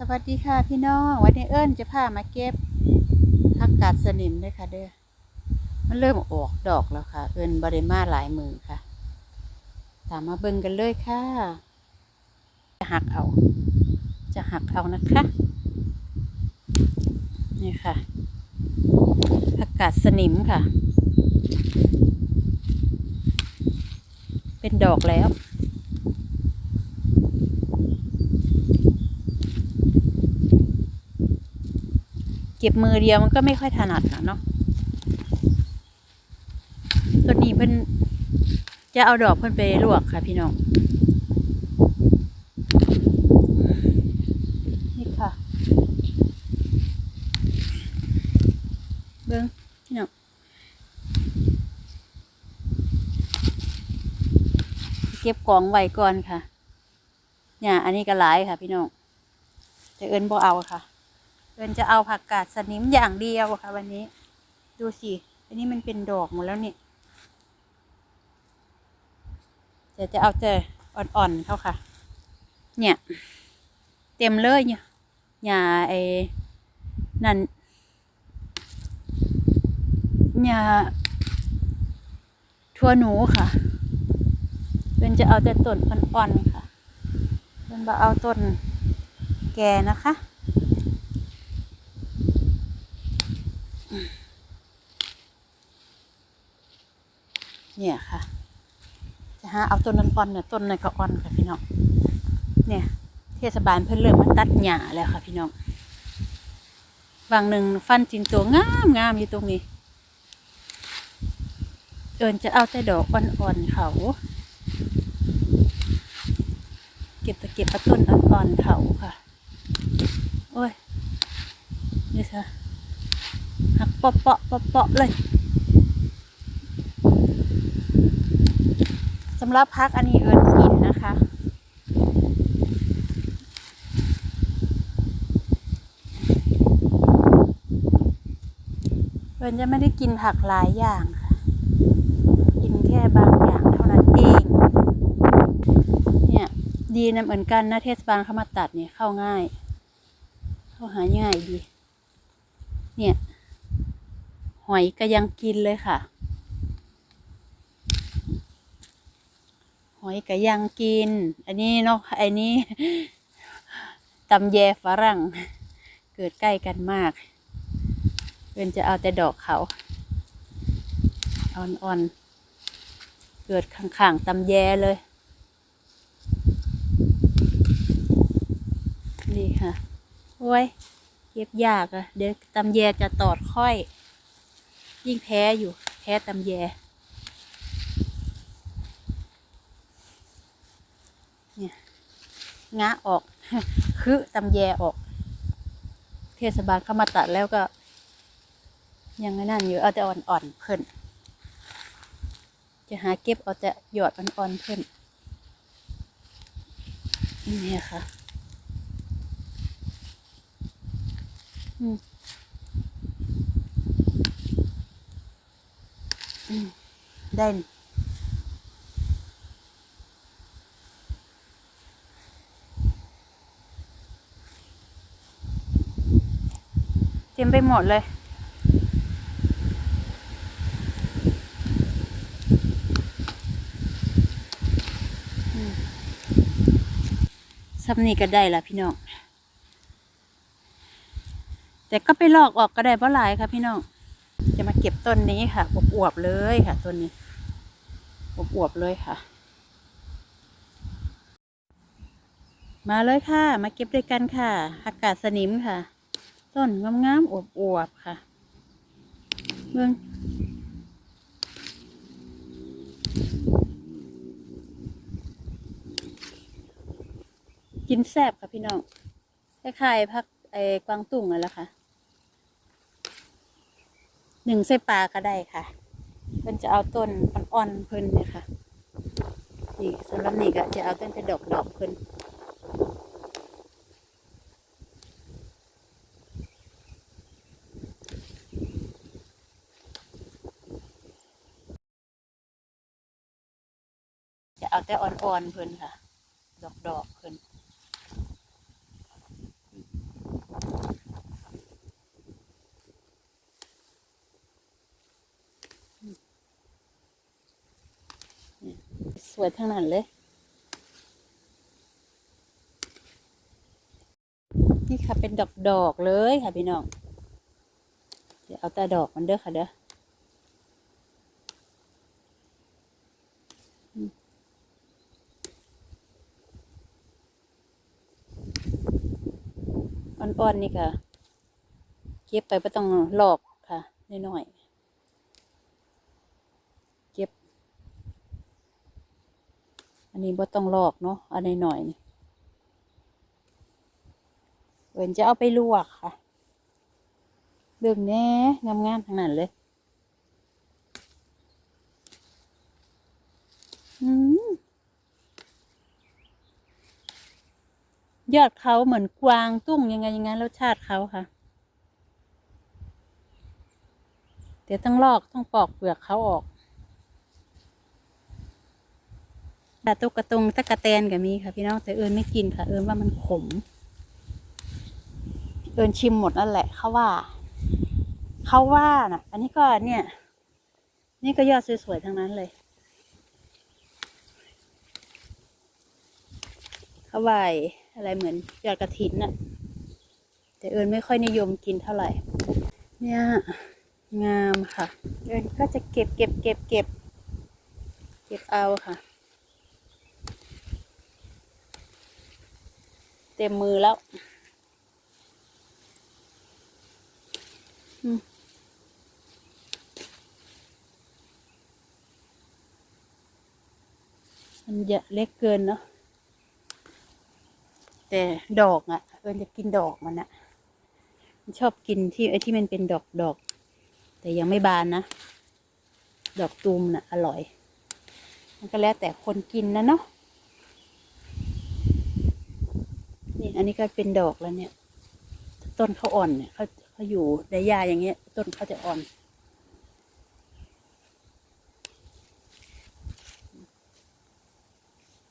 สวัสดีค่ะพี่น้อง วันนี้เอิญจะพามาเก็บผักกาดสนิมด้วยค่ะเด้อ มันเริ่มออกดอกแล้วค่ะ เอิญบริมาหลายมือค่ะ ตามมาเบิ่งกันเลยค่ะ จะหักเอา จะหักเอานะคะ นี่ค่ะผักกาดสนิมค่ะ เป็นดอกแล้ว ก็บมือเดียวมันก็ไม่ค่อยถนัดนะเนาะตัวนี้เพิ่นจะเอาดอกเพิ่นไปลวกค่ะ พี่น้อง นี่ค่ะ เบิ้งพี่น้องเก็บกองไว้ก่อนค่ะ เนี่ย อันนี้ก็หลายค่ะ พี่น้องแต่เอิญบ่เอาค่ะ เอิญจะเอาผักกาดสนิมอย่างเดียวค่ะ วันนี้ ดูสิ อันนี้มันเป็นดอกหมดแล้วนี่เดี๋ยวจะเอาแต่อ่อนๆเขาค่ะ เนี่ย เต็มเลยเนี่ยหญ้าไอ้นั่นหญ้าทั่วหนูค่ะเอิญจะเอาแต่ต้นอ่อนๆค่ะเอิญบ่เอาต้นแก่นะคะ เนี่ยค่ะ จะหาเอาต้นนั้นอ่อนเนี่ยต้นในก็อ่อนค่ะพี่น้อง เนี่ย เทศบาลเพิ่นเริ่มมาตัดหญ้าแล้วค่ะพี่น้องบางหนึ่งฟันจินตัวงามงามอยู่ตรงนี้ เอินจะเอาแต่ดอกอ่อนๆเขา เก็บตะเก็บเอาต้นอ่อนๆเขาค่ะ โอ้ยนี่ค่ะหักเปาะเปาะเปาะเปาะเลยำหรับพักอันนี้เอิญกินนะคะเอิญจะไม่ได้กินผักหลายอย่างค่ะ กินแค่บางอย่างเท่านั้นเอง เนี่ยดีนะเหมือนกันนะเทศบาลเขามาตัดเนี่ยเข้าง่าย เข้าหาง่ายดี เนี่ยหอยก็ยังกินเลยค่ะ อยก็ยังกิน อันนี้เนาะอันนี้ตำแยฝรั่ง เกิดใกล้กันมากเป็นจะเอาแต่ดอกเขาอ่อนๆ เกิดข้างๆตำแยเลย นี่ค่ะ โอ้ย เก็บยากอะเดี๋ยวตำแยจะตอดค่อย ยิ่งแพ้อยู่ แพ้ตำแย เนี่ยงะออก คือตำแยออก เทศบาลเข้ามาตัดแล้วก็ ยังไงนั่นอยู่เอาแต่อ่อนๆเพิ่นจะหาเก็บเอาแต่หยอดอ่อนๆเพิ่นนี่ค่ะอืมอืมได้ เต็มไปหมดเลย ซับนี่ก็ได้ละพี่น้อง แต่ก็ไปลอกออกก็ได้เพราะหลายค่ะพี่น้อง จะมาเก็บต้นนี้ค่ะ อวบๆเลยค่ะต้นนี้ อวบๆเลยค่ะมาเลยค่ะ มาเก็บด้วยกันค่ะอากาศสนิมค่ะ ต้นงามๆอวบๆค่ะ เบื้องกินแซบค่ะพี่น้องคล้ายๆพักไอ้กวางตุ้งนั่นแหละค่ะ หนึ่งใส่ปลาก็ได้ค่ะ เพิ่นจะเอาต้นอ่อนๆเพิ่นเนี่ยค่ะ นี่สำหรับนี่ก็จะเอาต้นจะดอกๆเพิ่นะเอาแต่อ่อนๆเพิ่นค่ะ ดอกดอกเพิ่นสวยทั้งนั้นเลย นี่ค่ะเป็นดอกดอกเลยค่ะพี่น้อง เดี๋ยวเอาแต่ดอกมันเด้อค่ะเด้อ อ่อนๆนี่ค่ะ เก็บไปไม่ต้องหลอกค่ะน้อยๆเก็บ อันนี้บ่ต้องลอกเนาะอันนี้หน่อยๆนี่เวนจะเอาไปลวกค่ะเรื่องแน่งามๆทั้งนั้นเลย อืม ยอดเขาเหมือนกวางตุ้งยังไงยังไงรสชาติเขาค่ะ เดี๋ยวต้องลอกต้องปอกเปลือกเขาออกต่ตุกกระตุงตะกะแตนก็มีค่ะพี่น้องแต่เอิญไม่กินค่ะ เอิญว่ามันขม เอิญชิมหมดนั่นแหละเขาว่าเขาว่าน่ะอันนี้ก็เนี่ย นี่ก็ยอดสวยๆทั้งนั้นเลยเขาว่า อะไรเหมือนยอดกระถินน่ะ แต่เอิญไม่ค่อยนิยมกินเท่าไหร่ เนี่ยงามค่ะ เอิญก็จะเก็บเก็บเก็บเก็บ เก็บเอาค่ะ เต็มมือแล้วอืมมันจะเล็กเกินเนาะ แต่ดอกอะ่ะเอิญจะกินดอกมันอะมันชอบกินที่ไอ้ที่มันเป็นดอกดอก แต่ยังไม่บานนะ ดอกตูมน่ะ อร่อย มันก็แล้วแต่คนกินนะเนาะนี่อันนี้ก็เป็นดอกแล้วเนี่ย ต้นเขาอ่อนเนี่ยเขาเขาอยู่ในหญ้าอย่างเงี้ย ต้นเขาจะอ่อน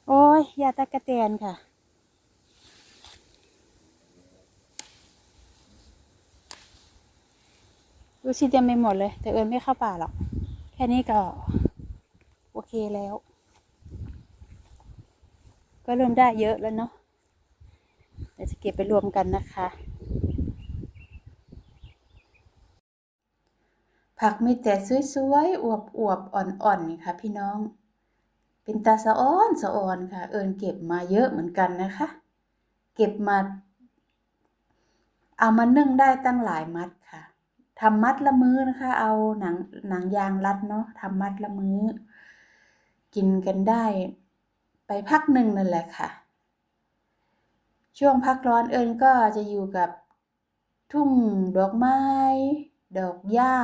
โอ้ยยาตะกะแตนค่ะ ดูสิเต็มไปหมดเลย แต่เอิญไม่เข้าป่าหรอก แค่นี้ก็ โอเคแล้ว ก็เริ่มได้เยอะแล้วเนาะเดี๋ยวจะเก็บไปรวมกันนะคะ ผักมีแต่สวยๆอวบๆอ่อนๆนี่ค่ะพี่น้อง เป็นตาสะอ้อนสะออนค่ะ เอิญเก็บมาเยอะเหมือนกันนะคะ เก็บมา เอามานึ่งได้ตั้งหลายมัดค่ะ ทำมัดละมื้อนะคะ เอาหนังหนังยางรัดเนาะทำมัดละมื้อ กินกันได้ ไปพักหนึ่งนั่นแหละค่ะ ช่วงพักร้อนเอิญก็จะอยู่กับทุ่งดอกไม้ ดอกหญ้า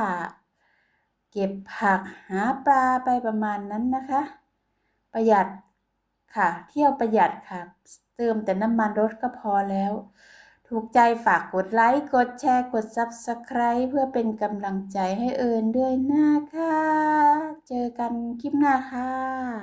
เก็บผักหาปลาไปประมาณนั้นนะคะ ประหยัดค่ะ เที่ยวประหยัดค่ะ เติมแต่น้ำมันรถก็พอแล้ว ถูกใจฝากกดไลค์ กดแชร์ กด Subscribe เพื่อเป็นกำลังใจให้เอิญด้วยนะคะ เจอกันคลิปหน้าค่ะ